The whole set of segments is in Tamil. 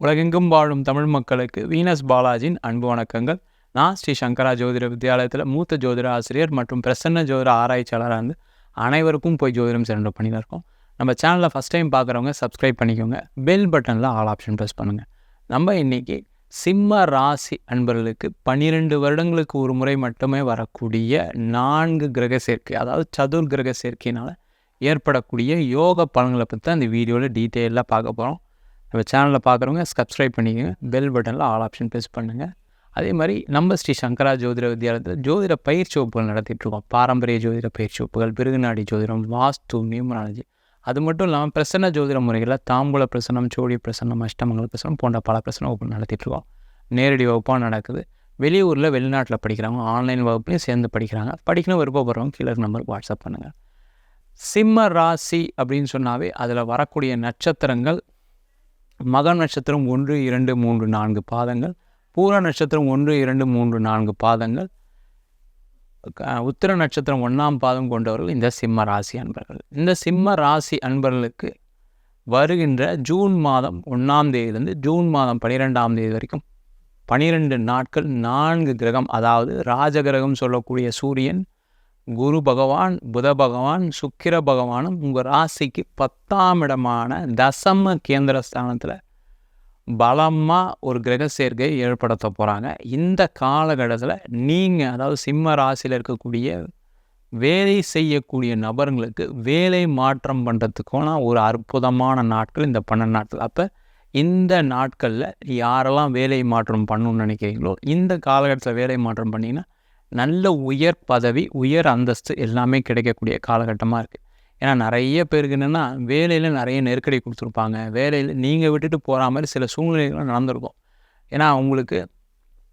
உலகெங்கும் வாழும் தமிழ் மக்களுக்கு வீனஸ் பாலாஜியின் அன்பு வணக்கங்கள். நான் ஸ்ரீ சங்கரா ஜோதிட வித்யாலயத்தில் மூத்த ஜோதிட ஆசிரியர் மற்றும் பிரசன்ன ஜோதிட ஆராய்ச்சியாளராக இருந்து அனைவருக்கும் போய் ஜோதிடம் சென்று பண்ணிட்டு இருக்கோம். நம்ம சேனலில் ஃபஸ்ட் டைம் பார்க்குறவங்க சப்ஸ்கிரைப் பண்ணிக்கோங்க. பெல் பட்டனில் ஆல் ஆப்ஷன் ப்ரெஸ் பண்ணுங்கள் நம்ம இன்றைக்கி சிம்ம ராசி அன்பர்களுக்கு பன்னிரெண்டு வருடங்களுக்கு ஒரு முறை மட்டுமே வரக்கூடிய நான்கு கிரக சேர்க்கை அதாவது சதுர் கிரக சேர்க்கையினால் ஏற்படக்கூடிய யோக பலன்களை பற்றி தான் இந்த வீடியோவில் டீட்டெயிலாக பார்க்க போகிறோம் நம்ம சேனலில் பார்க்குறவங்க சப்ஸ்கிரைப் பண்ணிக்கோங்க. பெல் பட்டனில் ஆல் ஆப்ஷன் ப்ரெஸ் பண்ணுங்கள் அதே மாதிரி நம்ம ஸ்ரீ சங்கரா ஜோதிட வித்யாலயத்தில் ஜோதிட பயிற்சி வகுப்புகள் நடத்திட்டுருக்கோம் பாரம்பரிய ஜோதிட பயிற்சி வகுப்புகள் பிருகுநாடி ஜோதிடம் வாஸ்து நியூமராலஜி. அது மட்டும் இல்லாமல் பிரசன்ன ஜோதிட முறைகளில் தாம்பூல பிரசனம் சோழி பிரசனம் அஷ்டமங்கல பிரசனம் போன்ற பல பிரசன வகுப்பு நடத்திட்டுருக்கோம் நேரடி வகுப்பாக நடக்குது. வெளியூரில் வெளிநாட்டில் படிக்கிறவங்க ஆன்லைன் வகுப்புலையும் சேர்ந்து படிக்கிறாங்க. படிக்கணும் விருப்பப்படுறவங்க கீழே நம்பருக்கு வாட்ஸ்அப் பண்ணுங்கள் சிம்ம ராசி அப்படின்னு சொன்னாவே அதில் வரக்கூடிய நட்சத்திரங்கள் மக நட்சத்திரம் ஒன்று இரண்டு மூன்று நான்கு பாதங்கள். பூர நட்சத்திரம் ஒன்று இரண்டு மூன்று நான்கு பாதங்கள். உத்திர நட்சத்திரம் ஒன்றாம் பாதம் கொண்டவர்கள் இந்த சிம்ம ராசி அன்பர்கள். இந்த சிம்ம ராசி அன்பர்களுக்கு வருகின்ற ஜூன் மாதம் ஒன்றாம் தேதியிலிருந்து ஜூன் மாதம் பன்னிரெண்டாம் தேதி வரைக்கும் பனிரெண்டு நாட்கள் நான்கு கிரகம் அதாவது ராஜகிரகம் சொல்லக்கூடிய சூரியன் குரு பகவான் புத பகவான் சுக்கிர பகவானும் உங்கள் ராசிக்கு பத்தாம் இடமான தசம கேந்திர ஸ்தானத்தில் பலமாக ஒரு கிரக சேர்க்கை ஏற்படுத்த போகிறாங்க இந்த காலகட்டத்தில் நீங்கள் அதாவது சிம்ம ராசியில் இருக்கக்கூடிய வேலை செய்யக்கூடிய நபர்களுக்கு வேலை மாற்றம் பண்ணுறதுக்கான ஒரு அற்புதமான நாட்கள் இந்த பன்னெண்டு நாட்கள். அப்போ இந்த நாட்களில் யாரெல்லாம் வேலை மாற்றம் பண்ணணும்னு நினைக்கிறீங்களோ இந்த காலகட்டத்தில் வேலை மாற்றம் பண்ணிங்கன்னா நல்ல உயர் பதவி உயர் அந்தஸ்து எல்லாமே கிடைக்கக்கூடிய காலகட்டமாக இருக்குது ஏன்னா நிறைய பேருக்கு என்னென்னா வேலையில் நிறைய நெருக்கடி கொடுத்துருப்பாங்க. வேலையில் நீங்கள் விட்டுட்டு போகிற மாதிரி சில சூழ்நிலைகள் நடந்திருக்கும். ஏன்னா அவங்களுக்கு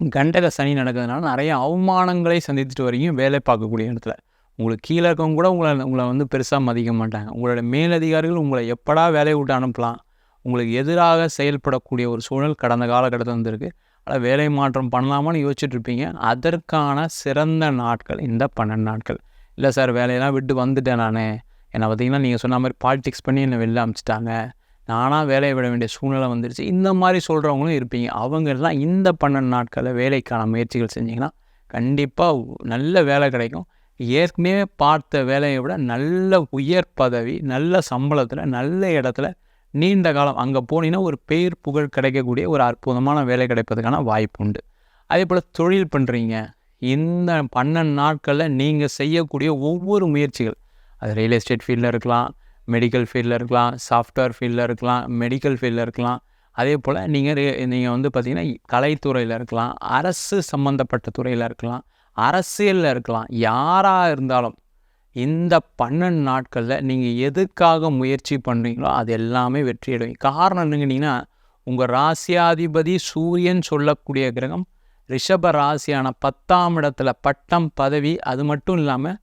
கண்டக சனி நடக்கிறதுனால நிறைய அவமானங்களை சந்தித்துட்டு வரீங்க வேலை பார்க்கக்கூடிய இடத்துல. உங்களுக்கு கீழே இருக்கவங்க கூட உங்களை உங்களை வந்து பெருசாக மதிக்க மாட்டாங்க. உங்களோட மேலதிகாரிகள் உங்களை எப்படா வேலையை விட்டு அனுப்பலாம். உங்களுக்கு எதிராக செயல்படக்கூடிய ஒரு சூழல் கடந்த காலகட்டத்தில் வந்திருக்கு. ஆனால் வேலை மாற்றம் பண்ணலாமான்னு யோசிச்சுட்ருப்பீங்க. அதற்கான சிறந்த நாட்கள் இந்த பன்னெண்டு நாட்கள். இல்லை சார் வேலையெல்லாம் விட்டு வந்துட்டேன் நான். என்னை பார்த்தீங்கன்னா நீங்கள் சொன்ன மாதிரி பாலிடிக்ஸ் பண்ணி என்னை வெளில அமிச்சிட்டாங்க. நானாக வேலையை விட வேண்டிய சூழ்நிலை வந்துருச்சு. இந்த மாதிரி சொல்கிறவங்களும் இருப்பீங்க. அவங்கெல்லாம் இந்த பன்னெண்டு நாட்களில் வேலைக்கான முயற்சிகள் செஞ்சிங்கன்னா கண்டிப்பாக நல்ல வேலை கிடைக்கும். ஏற்கனவே பார்த்த வேலையை விட நல்ல உயர் பதவி நல்ல சம்பளத்தில் நல்ல இடத்துல நீண்ட காலம் அங்கே போனீங்கன்னா ஒரு பேர் புகழ் கிடைக்கக்கூடிய ஒரு அற்புதமான வேலை கிடைப்பதுக்கான வாய்ப்பு உண்டு. அதே போல் தொழில் பண்ணுறீங்க இந்த பன்னெண்டு நாட்களில் நீங்கள் செய்யக்கூடிய ஒவ்வொரு முயற்சிகள் அது ரியல் எஸ்டேட் ஃபீல்டில் இருக்கலாம் மெடிக்கல் ஃபீல்டில் இருக்கலாம் சாஃப்ட்வேர் ஃபீல்டில் இருக்கலாம் மெடிக்கல் ஃபீல்டில் இருக்கலாம். அதே போல் நீங்கள் நீங்கள் வந்து பார்த்திங்கன்னா கலைத்துறையில் இருக்கலாம் அரசு சம்மந்தப்பட்ட துறையில் இருக்கலாம் அரசியலில் இருக்கலாம் யாராக இருந்தாலும் இந்த பன்னெண்டு நாட்களில் நீங்கள் எதுக்காக முயற்சி பண்ணுறீங்களோ அது எல்லாமே வெற்றி அடைவீங்க காரணம் என்னங்கன்னா உங்கள் ராசியாதிபதி சூரியன் சொல்லக்கூடிய கிரகம் ரிஷப ராசியான பத்தாம் இடத்துல பட்டம் பதவி அது மட்டும் இல்லாமல்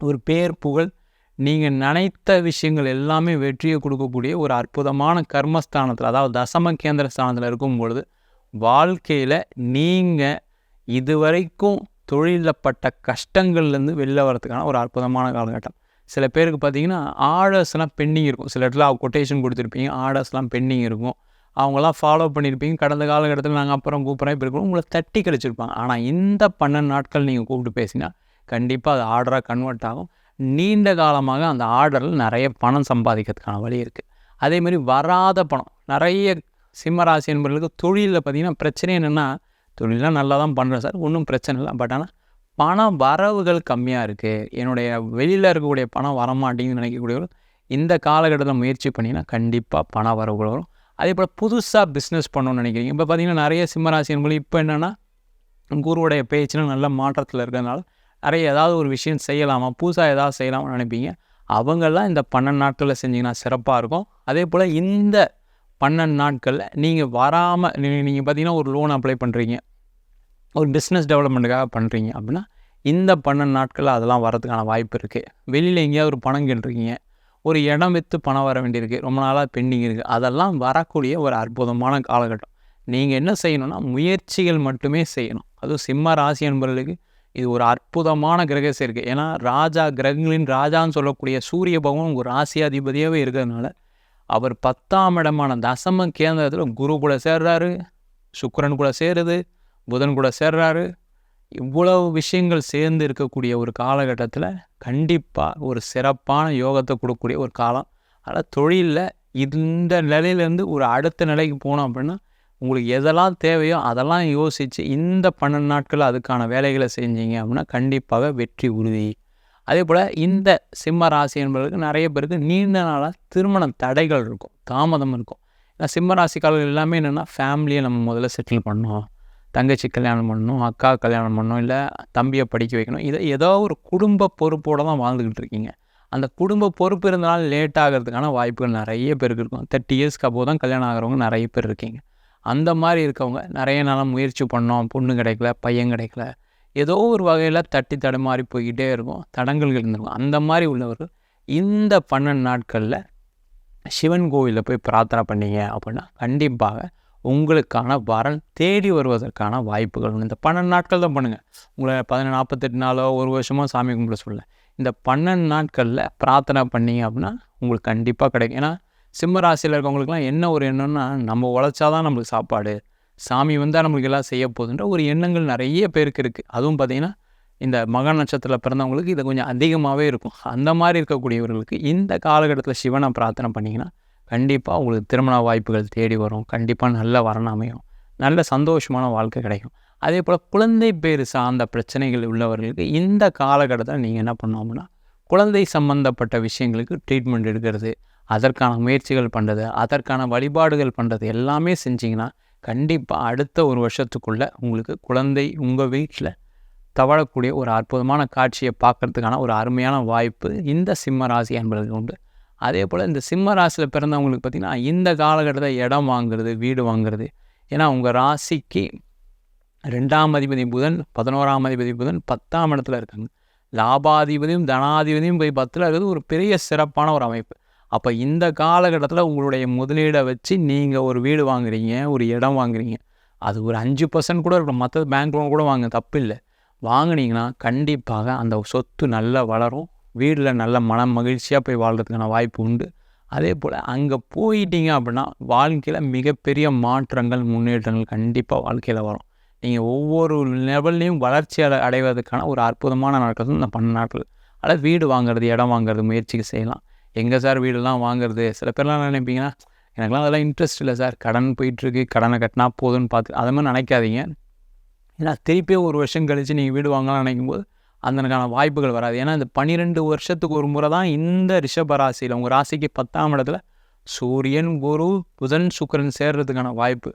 ஒரு பேர் புகழ் நீங்கள் நினைத்த விஷயங்கள் எல்லாமே வெற்றியை கொடுக்கக்கூடிய ஒரு அற்புதமான கர்மஸ்தானத்தில் அதாவது தசம கேந்திர ஸ்தானத்தில் இருக்கும் பொழுது வாழ்க்கையில் நீங்கள் இதுவரைக்கும் தொழிலில் பட்ட கஷ்டங்கள்லேருந்து வெளில வரதுக்கான ஒரு அற்புதமான காலகட்டம். சில பேருக்கு பார்த்தீங்கன்னா ஆர்டர்ஸ்லாம் பெண்டிங் இருக்கும். சில இடத்துல கொட்டேஷன் கொடுத்துருப்பீங்க ஆர்டர்ஸ்லாம் பெண்டிங் இருக்கும். அவங்களாம் ஃபாலோ பண்ணியிருப்பீங்க. கடந்த காலகட்டத்தில் நாங்கள் அப்புறம் கூப்பிட்றோம் இப்போ இருக்கணும் உங்களை தட்டி கழிச்சிருப்பாங்க. ஆனால் இந்த பன்னெண்டு நாட்கள் நீங்கள் கூப்பிட்டு பேசினா கண்டிப்பாக அது ஆர்டராக கன்வெர்ட் ஆகும். நீண்ட காலமாக அந்த ஆர்டரில் நிறைய பணம் சம்பாதிக்கிறதுக்கான வழி இருக்குது அதேமாதிரி வராத பணம். நிறைய சிம்மராசி என்பவர்களுக்கு தொழிலில் பார்த்தீங்கன்னா பிரச்சனை என்னென்னா தொழிலாம் நல்லா தான் பண்ணுறேன் சார். ஒன்றும் பிரச்சனை இல்லை. பட் ஆனால் பணம் வரவுகள் கம்மியாக இருக்குது என்னுடைய வெளியில் இருக்கக்கூடிய பணம் வரமாட்டேங்குன்னு நினைக்கக்கூடியவர்கள் இந்த காலகட்டத்தில் முயற்சி பண்ணிங்கன்னா கண்டிப்பாக பண வரவுகள் வரும். அதே போல் புதுசாக பிஸ்னஸ் பண்ணணும்னு நினைக்கிறீங்க. இப்போ பார்த்தீங்கன்னா நிறைய சிம்மராசி என்பது இப்போ என்னென்னா குருவுடைய பேச்சுலாம் நல்ல மாற்றத்தில் இருக்கிறதுனால நிறைய ஏதாவது ஒரு விஷயம் செய்யலாமா புதுசாக ஏதாவது செய்யலாமான்னு நினைப்பீங்க. அவங்கெல்லாம் இந்த பன்னெண்டு நாட்களில் செஞ்சிங்கன்னா சிறப்பாக இருக்கும். அதே போல் இந்த பன்னெண்டு நாட்களில் நீங்கள் வராமல் நீங்கள் பார்த்தீங்கன்னா ஒரு லோன் அப்ளை பண்ணுறீங்க ஒரு பிஸ்னஸ் டெவலப்மெண்ட்டுக்காக பண்ணுறீங்க அப்படின்னா இந்த பன்னெண்டு நாட்களில் அதெல்லாம் வரதுக்கான வாய்ப்பு இருக்குது வெளியில் எங்கேயாவது ஒரு பணம் கேட்டுருக்கீங்க. ஒரு இடம் விற்று பணம் வர வேண்டியிருக்கு. ரொம்ப நாளாக பெண்டிங் இருக்குது அதெல்லாம் வரக்கூடிய ஒரு அற்புதமான காலகட்டம். நீங்கள் என்ன செய்யணும்னா முயற்சிகள் மட்டுமே செய்யணும். அதுவும் சிம்ம ராசி என்பவர்களுக்கு இது ஒரு அற்புதமான கிரக சேர்க்கை ஏன்னா ராஜா கிரகங்களின் ராஜான்னு சொல்லக்கூடிய சூரிய பகவான் ஒரு ராசியாதிபதியாகவே இருக்கிறதுனால அவர் பத்தாம் இடமான தசம கேந்திரத்தில் குரு கூட சேர்றாரு சுக்கரன் கூட சேருது புதன் கூட சேர்றாரு. இவ்வளவு விஷயங்கள் சேர்ந்து இருக்கக்கூடிய ஒரு காலகட்டத்தில் கண்டிப்பாக ஒரு சிறப்பான யோகத்தை கொடுக்கக்கூடிய ஒரு காலம். ஆனால் தொழிலில் இந்த நிலையிலேருந்து ஒரு அடுத்த நிலைக்கு போனோம் அப்படின்னா உங்களுக்கு எதெல்லாம் தேவையோ அதெல்லாம் யோசித்து இந்த பன்னெண்டு நாட்கள் அதுக்கான வேலைகளை செஞ்சீங்க அப்படின்னா கண்டிப்பாக வெற்றி உறுதி. அதே போல் இந்த சிம்ம ராசி என்பவர்களுக்கு நிறைய பேருக்கு நீண்ட நாளாக திருமண தடைகள் இருக்கும் தாமதம் இருக்கும். ஏன்னா சிம்ம ராசிக்காரர்கள் எல்லாமே என்னென்னா ஃபேமிலியை நம்ம முதல்ல செட்டில் பண்ணணும். தங்கச்சி கல்யாணம் பண்ணணும் அக்கா கல்யாணம் பண்ணணும் இல்லை தம்பியை படிக்க வைக்கணும். இதை ஏதோ ஒரு குடும்ப பொறுப்போடு தான் வாழ்ந்துக்கிட்டு இருக்கீங்க. அந்த குடும்ப பொறுப்பு இருந்தாலும் லேட் ஆகிறதுக்கான வாய்ப்புகள் நிறைய பேருக்கு இருக்கும். தேர்ட்டி இயர்ஸ்க்கு அப்போ தான் கல்யாணம் ஆகிறவங்க நிறைய பேர் இருக்கீங்க. அந்த மாதிரி இருக்கவங்க நிறைய நாளாக முயற்சி பண்ணோம். பொண்ணு கிடைக்கல பையன் கிடைக்கல. ஏதோ ஒரு வகையில் தட்டி தடுமாறி போய்கிட்டே இருக்கும் தடங்கல்கள் இருந்திருக்கும். அந்த மாதிரி உள்ளவர்கள் இந்த பன்னெண்டு நாட்களில் சிவன் கோவிலில் போய் பிரார்த்தனை பண்ணீங்க அப்படின்னா கண்டிப்பாக உங்களுக்கான வரன் தேடி வருவதற்கான வாய்ப்புகள் இந்த பன்னெண்டு நாட்கள் தான் பண்ணுங்கள் உங்களை பதினெண்டு நாற்பத்தெட்டு நாளோ ஒரு வருஷமோ சாமி கும்பிட சொல்ல இந்த பன்னெண்டு நாட்களில் பிரார்த்தனை பண்ணீங்க அப்படின்னா உங்களுக்கு கண்டிப்பாக கிடைக்கும். ஏன்னா சிம்ம ராசியில் இருக்கவங்களுக்குலாம் என்ன ஒரு எண்ணம்னா நம்ம உழைச்சாதான் நம்மளுக்கு சாப்பாடு. சாமி வந்தால் நம்மளுக்கு எல்லாம் செய்ய போகுதுன்ற ஒரு எண்ணங்கள் நிறைய பேருக்கு இருக்குது அதுவும் பார்த்திங்கன்னா இந்த மக நட்சத்திரத்தில் பிறந்தவங்களுக்கு இது கொஞ்சம் அதிகமாகவே இருக்கும். அந்த மாதிரி இருக்கக்கூடியவர்களுக்கு இந்த காலகட்டத்தில் சிவனை பிரார்த்தனை பண்ணிங்கன்னா கண்டிப்பாக உங்களுக்கு திருமண வாய்ப்புகள் தேடி வரும். கண்டிப்பாக நல்ல வரணும் அமையும். நல்ல சந்தோஷமான வாழ்க்கை கிடைக்கும். அதே போல் குழந்தை பேர் சார்ந்த பிரச்சனைகள் உள்ளவர்களுக்கு இந்த காலகட்டத்தில் நீங்கள் என்ன பண்ணோம்னா குழந்தை சம்பந்தப்பட்ட விஷயங்களுக்கு ட்ரீட்மெண்ட் எடுக்கிறது அதற்கான முயற்சிகள் பண்ணுறது அதற்கான வழிபாடுகள் பண்ணுறது எல்லாமே செஞ்சிங்கன்னா கண்டிப்பாக அடுத்த ஒரு வருஷத்துக்குள்ளே உங்களுக்கு குழந்தை உங்கள் வீட்டில் தவழக்கூடிய ஒரு அற்புதமான காட்சியை பார்க்கறதுக்கான ஒரு அருமையான வாய்ப்பு இந்த சிம்ம ராசி என்பதற்கு உண்டு. அதே போல் இந்த சிம்ம ராசியில் பிறந்தவங்களுக்கு பார்த்திங்கன்னா இந்த காலகட்டத்தில் இடம் வாங்குறது வீடு வாங்குறது. ஏன்னா உங்கள் ராசிக்கு ரெண்டாம் அதிபதி புதன் பதினோராம் அதிபதி புதன் பத்தாம் இடத்துல இருக்காங்க. லாபாதிபதியும் தனாதிபதியும் போய் பத்தில் இருக்கிறது ஒரு பெரிய சிறப்பான ஒரு அமைப்பு. அப்போ இந்த காலகட்டத்தில் உங்களுடைய முதலீடை வச்சு நீங்கள் ஒரு வீடு வாங்குறீங்க ஒரு இடம் வாங்குறீங்க. அது ஒரு அஞ்சு பர்சன்ட் கூட இருக்கணும் மற்றது பேங்க் லோன் கூட வாங்க தப்பு இல்லை. வாங்கினீங்கன்னா கண்டிப்பாக அந்த சொத்து நல்லா வளரும். வீட்டில் நல்ல மன மகிழ்ச்சியாக போய் வாழ்கிறதுக்கான வாய்ப்பு உண்டு. அதே போல் அங்கே போயிட்டீங்க அப்படின்னா வாழ்க்கையில் மிகப்பெரிய மாற்றங்கள் முன்னேற்றங்கள் கண்டிப்பாக வாழ்க்கையில் வரும். நீங்கள் ஒவ்வொரு லெவல்லையும் வளர்ச்சி அடை அடைவதற்கான ஒரு அற்புதமான நாட்கள் இந்த பண்ண நாட்கள் அதாவது வீடு வாங்குறது இடம் வாங்குறது முயற்சிக்கு செய்யலாம். எங்கே சார் வீடெல்லாம் வாங்குறது? சில பேர்லாம் என்ன நினைப்பீங்கன்னா எனக்குலாம் அதெல்லாம் இன்ட்ரெஸ்ட் இல்லை சார். கடன் போயிட்டுருக்கு. கடனை கட்டினா போதும்னு பார்த்து அதை மாதிரி நினைக்காதீங்க. ஏன்னா திருப்பியும் ஒரு வருஷம் கழித்து நீங்கள் வீடு வாங்கலாம் நினைக்கும் போது அதற்கான வாய்ப்புகள் வராது. ஏன்னா இந்த பன்னிரெண்டு வருஷத்துக்கு ஒரு முறை தான் இந்த ரிஷப ராசியில் உங்கள் ராசிக்கு பத்தாம் இடத்துல சூரியன் குரு புதன் சுக்கிரன் சேர்றதுக்கான வாய்ப்பு.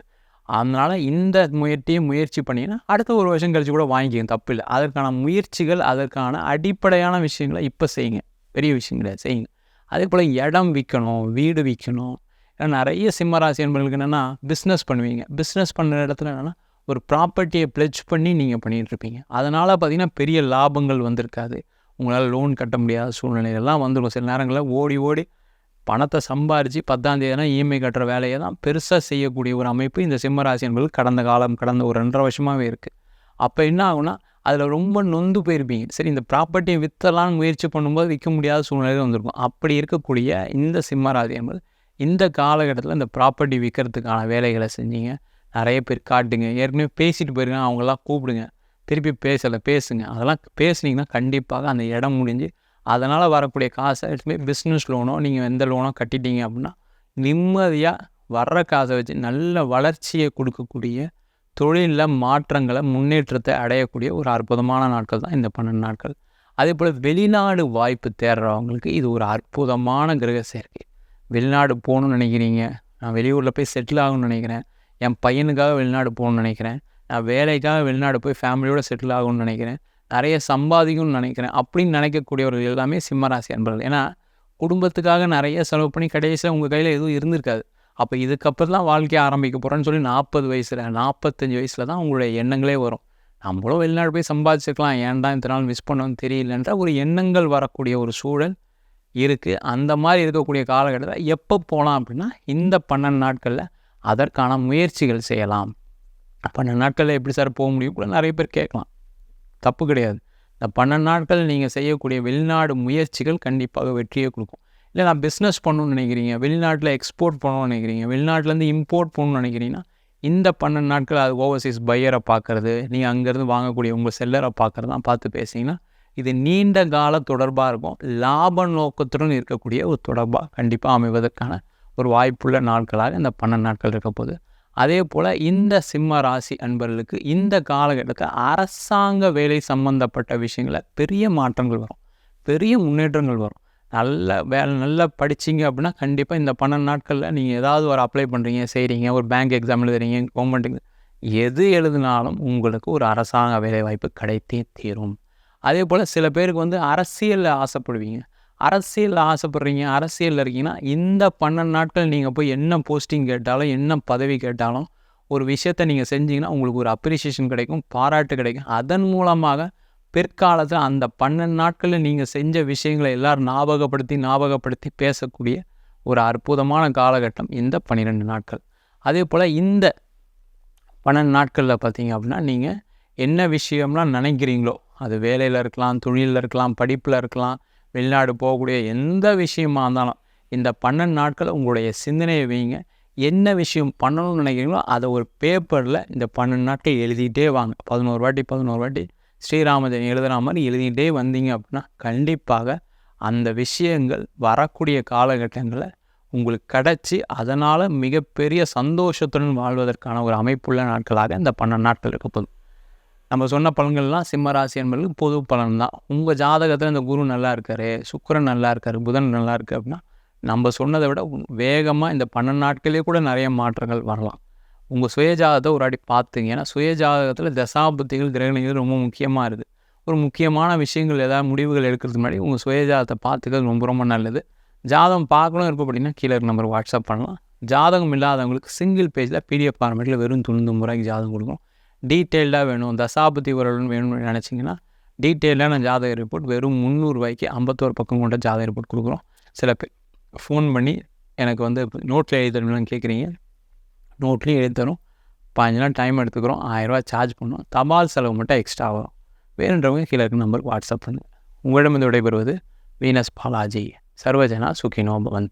அதனால் இந்த முயற்சியும் முயற்சி பண்ணிங்கன்னா அடுத்த ஒரு வருஷம் கழிச்சு கூட வாங்கிக்கோங்க. தப்பு இல்லை அதற்கான முயற்சிகள் அதற்கான அடிப்படையான விஷயங்களை இப்போ செய்யுங்க. பெரிய விஷயங்களை செய்யுங்க. அதே போல் இடம் விற்கணும் வீடு விற்கணும் ஏன்னா நிறைய சிம்மராசி என்பவர்களுக்கு என்னென்னா பிஸ்னஸ் பண்ணுவீங்க. பிஸ்னஸ் பண்ணுற இடத்துல என்னென்னா ஒரு ப்ராப்பர்ட்டியை ப்ளெஜ் பண்ணி நீங்கள் பண்ணிகிட்ருப்பீங்க அதனால் பார்த்திங்கன்னா பெரிய லாபங்கள் வந்திருக்காது. உங்களால் லோன் கட்ட முடியாத சூழ்நிலையெல்லாம் வந்துடும் சில நேரங்களில் ஓடி ஓடி பணத்தை சம்பாரித்து பத்தாந்தேதினா இஎம்ஐ கட்டுற வேலையை தான் பெருசாக செய்யக்கூடிய ஒரு அமைப்பு இந்த சிம்மராசி என்பது கடந்த காலம் கடந்த ஒரு ரெண்டரை வருஷமாகவே இருக்குது அப்போ என்ன ஆகுனா அதில் ரொம்ப நொந்து போயிருப்பீங்க. சரி இந்த ப்ராப்பர்ட்டியை விற்றலான்னு முயற்சி பண்ணும்போது விற்க முடியாத சூழ்நிலை வந்திருக்கும். அப்படி இருக்கக்கூடிய இந்த சிம்மராசி என்பது இந்த காலகட்டத்தில் இந்த ப்ராப்பர்ட்டி விற்கிறதுக்கான வேலைகளை செஞ்சீங்க. நிறைய பேர் காட்டுங்க. ஏற்கனவே பேசிட்டு போயிருக்காங்க அவங்களாம் கூப்பிடுங்க. திருப்பி பேசலை பேசுங்க. அதெல்லாம் பேசுனீங்கன்னா கண்டிப்பாக அந்த இடம் முடிஞ்சு அதனால் வரக்கூடிய காசை எடுத்துமே பிஸ்னஸ் லோனோ நீங்கள் எந்த லோனோ கட்டிட்டீங்க அப்படின்னா நிம்மதியாக வர்ற காசை வச்சு நல்ல வளர்ச்சியை கொடுக்கக்கூடிய தொழிலில் மாற்றங்களை முன்னேற்றத்தை அடையக்கூடிய ஒரு அற்புதமான நாட்கள் தான் இந்த பன்னெண்டு நாட்கள். அதே போல் வெளிநாடு வாய்ப்பு தேடுறவங்களுக்கு இது ஒரு அற்புதமான கிரக சேர்க்கை. வெளிநாடு போகணுன்னு நினைக்கிறீங்க. நான் வெளியூரில் போய் செட்டில் ஆகணும்னு நினைக்கிறேன். என் பையனுக்காக வெளிநாடு போகணும்னு நினைக்கிறேன். நான் வேலைக்காக வெளிநாடு போய் ஃபேமிலியோடு செட்டில் ஆகணும்னு நினைக்கிறேன். நிறைய சம்பாதிக்கணும்னு நினைக்கிறேன். அப்படின்னு நினைக்கக்கூடியவர்கள் எல்லாமே சிம்மராசி அன்பர்கள். ஏன்னா குடும்பத்துக்காக நிறைய செலவு பண்ணி கடைசியில் உங்கள் கையில் எதுவும் இருந்திருக்காது. அப்போ இதுக்கப்புறம் தான் வாழ்க்கையை ஆரம்பிக்க போகிறேன்னு சொல்லி நாற்பது வயசில் நாற்பத்தஞ்சு வயசில் தான் உங்களுடைய எண்ணங்களே வரும். நம்மளும் வெளிநாடு போய் சம்பாதிச்சிருக்கலாம் ஏன்டா இந்த நாள் மிஸ் பண்ணோன்னு தெரியலன்ற ஒரு எண்ணங்கள் வரக்கூடிய ஒரு சூழல் இருக்குது அந்த மாதிரி இருக்கக்கூடிய காலகட்டத்தில் எப்போ போகலாம் அப்படின்னா இந்த பன்னெண்டு நாட்களில் அதற்கான முயற்சிகள் செய்யலாம். பன்னெண்டு நாட்களில் எப்படி சார் போக முடியும் கூட நிறைய பேர் கேட்கலாம். தப்பு கிடையாது. இந்த பன்னெண்டு நாட்கள் நீங்கள் செய்யக்கூடிய வெளிநாடு முயற்சிகள் கண்டிப்பாக வெற்றியை கொடுக்கும். இல்லை நான் பிஸ்னஸ் பண்ணணும்னு நினைக்கிறீங்க வெளிநாட்டில் எக்ஸ்போர்ட் பண்ணணும்னு நினைக்கிறீங்க வெளிநாட்டிலேருந்து இம்போர்ட் பண்ணணும்னு நினைக்கிறீங்கன்னா இந்த பன்னெண்டு நாட்கள் அது ஓவர்சீஸ் பையரை பார்க்குறது நீங்கள் அங்கேருந்து வாங்கக்கூடிய உங்கள் செல்லரை பார்க்குறது தான் பார்த்து பேசிங்கன்னா இது நீண்ட கால தொடர்பாக இருக்கும். லாப நோக்கத்துடன் இருக்கக்கூடிய ஒரு தொடர்பாக கண்டிப்பாக அமைவதற்கான ஒரு வாய்ப்புள்ள நாட்களாக இந்த பன்னெண்டு நாட்கள் இருக்க போகுது. அதே போல் இந்த சிம்ம ராசி அன்பர்களுக்கு இந்த காலகட்டத்தில் அரசாங்க வேலை சம்பந்தப்பட்ட விஷயங்களில் பெரிய மாற்றங்கள் வரும். பெரிய முன்னேற்றங்கள் வரும். நல்ல வேலை நல்லா படிச்சிங்க அப்படின்னா கண்டிப்பாக இந்த பன்னெண்டு நாட்களில் நீங்கள் ஏதாவது ஒரு அப்ளை பண்ணுறீங்க செய்கிறீங்க ஒரு பேங்க் எக்ஸாம் எழுதுறீங்க கவர்மெண்ட் எது எழுதினாலும் உங்களுக்கு ஒரு அரசாங்க வேலைவாய்ப்பு கிடைத்தே தீரும். அதே போல் சில பேருக்கு வந்து அரசியலில் ஆசைப்படுவீங்க. அரசியலில் ஆசைப்படுறீங்க அரசியலில் இருக்கீங்கன்னா இந்த பன்னெண்டு நாட்கள் நீங்கள் போய் என்ன போஸ்டிங் கேட்டாலும் என்ன பதவி கேட்டாலும் ஒரு விஷயத்தை நீங்கள் செஞ்சீங்கன்னா உங்களுக்கு ஒரு அப்ரிசியேஷன் கிடைக்கும் பாராட்டு கிடைக்கும். அதன் மூலமாக பிற்காலத்தில் அந்த பன்னெண்டு நாட்களில் நீங்கள் செஞ்ச விஷயங்களை எல்லோரும் ஞாபகப்படுத்தி ஞாபகப்படுத்தி பேசக்கூடிய ஒரு அற்புதமான காலகட்டம் இந்த பன்னிரெண்டு நாட்கள். அதே போல் இந்த பன்னெண்டு நாட்களில் பார்த்தீங்க அப்படின்னா நீங்கள் என்ன விஷயம்லாம் நினைக்கிறீங்களோ அது வேலையில் இருக்கலாம் தொழிலில் இருக்கலாம் படிப்பில் இருக்கலாம் வெளிநாடு போகக்கூடிய எந்த விஷயமா இருந்தாலும் இந்த பன்னெண்டு நாட்கள் உங்களுடைய சிந்தனையை வைங்க. என்ன விஷயம் பண்ணணும்னு நினைக்கிறீங்களோ அதை ஒரு பேப்பரில் இந்த பன்னெண்டு நாட்கள் எழுதிட்டே வாங்க. பதினோரு வாட்டி பதினோரு வாட்டி ஸ்ரீராமஜன் எழுதுகிற மாதிரி எழுதிட்டே வந்தீங்க அப்படின்னா கண்டிப்பாக அந்த விஷயங்கள் வரக்கூடிய காலகட்டங்களில் உங்களுக்கு கிடச்சி அதனால் மிகப்பெரிய சந்தோஷத்துடன் வாழ்வதற்கான ஒரு அமைப்புள்ள நாட்களாக இந்த பன்னெண்டு நாட்கள் இருக்க போதும் நம்ம சொன்ன பலன்கள்லாம் சிம்மராசி என்பது பொது பலன் தான். உங்கள் ஜாதகத்தில் இந்த குரு நல்லா இருக்கார் சுக்கரன் நல்லா இருக்கார் புதன் நல்லா இருக்குது அப்படின்னா நம்ம சொன்னதை விட வேகமாக இந்த பன்னெண்டு நாட்களே கூட நிறைய மாற்றங்கள் வரலாம். உங்கள் சுயஜாதகத்தை ஒரு அடி பார்த்துங்க. ஏன்னா சுயஜாதகத்தில் தசாபத்திகள் கிரகணிகள் ரொம்ப முக்கியமாக இருக்குது. ஒரு முக்கியமான விஷயங்கள் ஏதாவது முடிவுகள் எடுக்கிறதுக்கு முன்னாடி உங்கள் சுயஜாதத்தை பார்த்துக்கிறது ரொம்ப ரொம்ப நல்லது. ஜாதகம் பார்க்கணும் இருப்போம் அப்படின்னா கீழே நம்பர் வாட்ஸ்அப் பண்ணலாம். ஜாதகம் இல்லாதவங்களுக்கு சிங்கிள் பேஜில் பிடிஎஃப் ஃபார்மேட்டில் வெறும் துணிந்து முறைக்கு ஜாதகம் கொடுக்கும் டீட்டெயில்டாக வேணும். தசாபதி உறவுடன் வேணும்னு நினச்சிங்கன்னா டீட்டெயிலான ஜாதக ரிப்போர்ட் வெறும் முந்நூறுரூவாய்க்கு ஐம்பத்தோரு பக்கம் கொண்ட ஜாதக ரிப்போர்ட் கொடுக்குறோம் சில பேர் ஃபோன் பண்ணி எனக்கு வந்து நோட்டில் எழுதி கேட்குறீங்க. நோட்லேயும் எழுதி தரும் பதினஞ்சு நாள் டைம் எடுத்துக்கிறோம். ஆயிரரூவா சார்ஜ் பண்ணுவோம் தபால் செலவு மட்டும் எக்ஸ்ட்ரா வரும் வேணுன்றவங்க கீழே இருக்க நம்பருக்கு வாட்ஸ்அப் பண்ணுங்கள் உங்களிடமிருந்து விடைபெறுவது வீனஸ் பாலாஜி. சர்வஜனா சுகினோ பவந்த்.